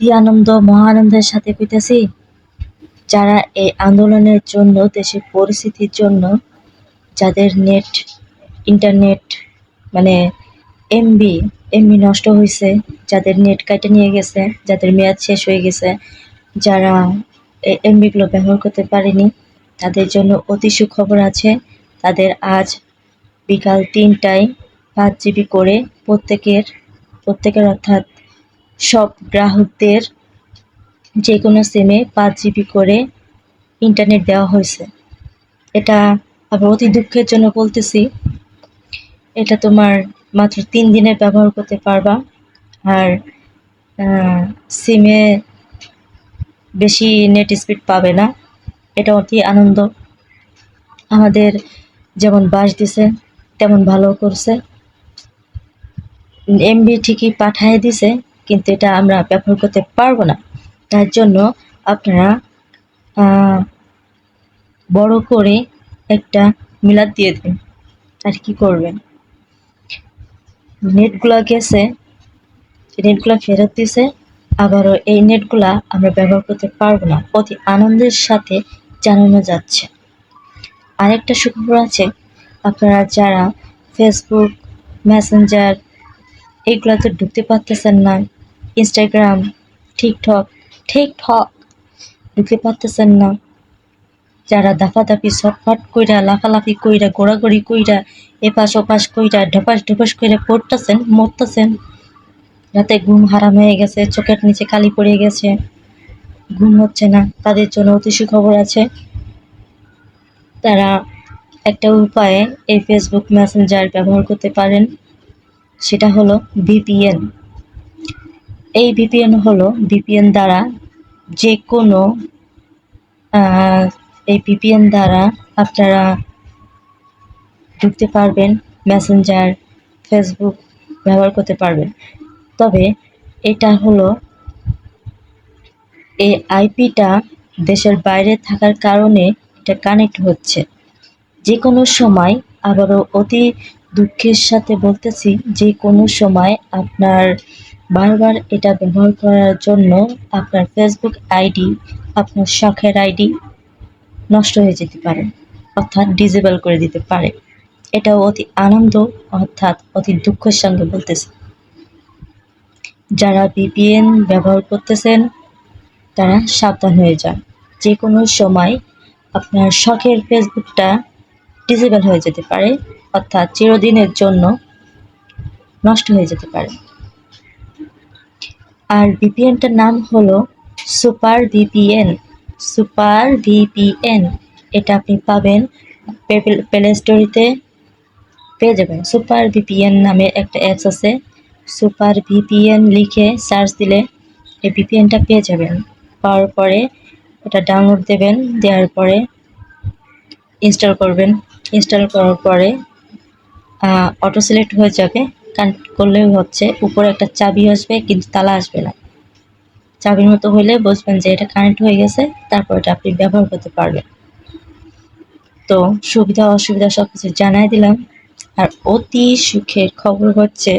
অতি আনন্দ, মহানন্দের সাথে কইতেছি, যারা এই আন্দোলনের জন্য, দেশের পরিস্থিতির জন্য, যাদের নেট, ইন্টারনেট মানে এমবি এমবি নষ্ট হয়েছে যাদের নেট কাটে নিয়ে গেছে, যাদের মেয়াদ শেষ হয়ে গেছে, যারা এই এমবিগুলো ব্যবহার করতে পারেনি, তাদের জন্য অতি সুখবর আছে, তাদের আজ বিকাল তিনটায় পাঁচ জিবি করে প্রত্যেকের প্রত্যেকের অর্থাৎ সব গ্রাহকদের যে কোনো সিমে পাঁচ জিবি করে ইন্টারনেট দেওয়া হয়েছে। এটা আবার অতি দুঃখের জন্য বলতেছি। এটা তোমার মাত্র তিন দিনের ব্যবহার করতে পারবা। আর সিমে বেশি নেট স্পিড পাবে না। এটা অতি আনন্দ। আমাদের যেমন বাস দিছে, তেমন ভালো করছে। এমবি ঠিকই পাঠায় দিছে। কিন্তু এটা আমরা ব্যবহার করতে পারব না। তার জন্য আপনারা বড় করে একটা মিলাদ দিয়ে দিন। আর কি করবেন? নেটগুলা গেছে, নেটগুলা ফেরত দিছে, আবারও এই নেটগুলা আমরা ব্যবহার করতে পারব না। অতি আনন্দের সাথে জানানো যাচ্ছে। আরেকটা সুখবর আছে, আপনারা যারা ফেসবুক মেসেঞ্জার এগুলাতে ঢুকতে পারতেছেন না ইনস্টাগ্রাম টিকটক টিকটক ঢুকতে পারতেছেন না? যারা দাফাদাফি শটফট কইরা, লাফালাফি কইরা, গোড়াগড়ি কইরা, এপাশ ওপাশ কইরা ঢপাস ঢপাস কইরা পড়তেছেন, মরতেছেন। রাতে ঘুম হারাম হয়ে গেছে, চোখের নিচে কালি পড়ে গেছে। ঘুম হচ্ছে না, তাদের জন্য অতি সুখবর আছে। তারা একটা উপায়ে এই ফেসবুক মেসেঞ্জার ব্যবহার করতে পারেন, সেটা হলো ভিপিএন এই ভিপিএন হলো ভিপিএন দ্বারা যে কোনো এই ভিপিএন দ্বারা আপনারা ঢুকতে পারবেন মেসেঞ্জার ফেসবুক ব্যবহার করতে পারবেন। তবে এটা হলো এই আইপিটা দেশের বাইরে থাকার কারণে এটা কানেক্ট হচ্ছে। যে কোনো সময় আবারও অতি দুঃখের সাথে বলতেছি যে কোনো সময় আপনার বারবার এটা ব্যবহার করার জন্য আপনার ফেসবুক আইডি, আপনার শখের আইডি নষ্ট হয়ে যেতে পারে, অর্থাৎ ডিজেবল করে দিতে পারে। এটাও অতি আনন্দ, অর্থাৎ অতি দুঃখের সঙ্গে বলতেছি। যারা ভিপিএন ব্যবহার করতেছেন, তারা সাবধান হয়ে যান। যে কোনো সময় আপনার শখের ফেসবুকটা ডিজেবল হয়ে যেতে পারে, অর্থাৎ চিরদিনের জন্য নষ্ট হয়ে যেতে পারে। আর ভিপিএনটার নাম হলো সুপার ভিপিএন। সুপার ভিপিএন, এটা আপনি পাবেন প্লে স্টোরিতে পেয়ে যাবেন। সুপার ভিপিএন নামে একটা অ্যাপস আছে। সুপার ভিপিএন লিখে সার্চ দিলে এই ভিপিএনটা পেয়ে যাবেন। পাওয়ার পরে এটা ডাউনলোড দেবেন, দেওয়ার পরে ইনস্টল করবেন। ইনস্টল করার পরে অটো সিলেক্ট হয়ে যাবে। কানেক্ট করলেই হচ্ছে, উপরে একটা চাবি আসবে কিন্তু তালা আসবে না। চাবির মতো হলে বুঝবেন যে এটা কানেক্ট হয়ে গেছে, তারপর এটা আপনি ব্যবহার করতে পারবেন। তো সুবিধা, অসুবিধা সব কিছু জানাই দিলাম। আর অতি সুখের খবর হচ্ছে,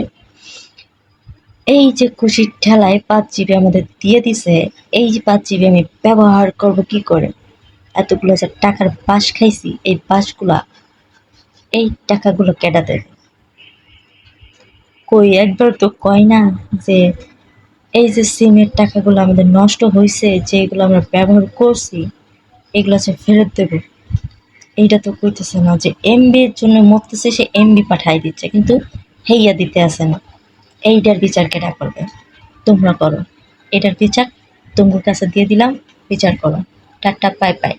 এই যে খুশির ঠেলায় পাঁচ জিবি আমাদের দিয়ে দিছে, এই যে পাঁচ জিবি আমি ব্যবহার করব কি করে? এতগুলো যে টাকার বাস খাইছি, এই বাসগুলা এই টাকাগুলো কেটে দেবে? কই, একবার তো কয় না যে এই যে সিমের টাকাগুলো আমাদের নষ্ট হয়েছে যেগুলো আমরা ব্যবহার করছি, এগুলো হচ্ছে ফেরত দেবো। এইটা তো কইতেছে না যে এমবির জন্য মরতেছে, সে এমবি পাঠাই দিচ্ছে, কিন্তু হেইয়া দিতে আসে না। এইটার বিচার কেটা করবে? তোমরা করো। এটার বিচার তোমার কাছে দিয়ে দিলাম, বিচার করো। টাটা পাই পাই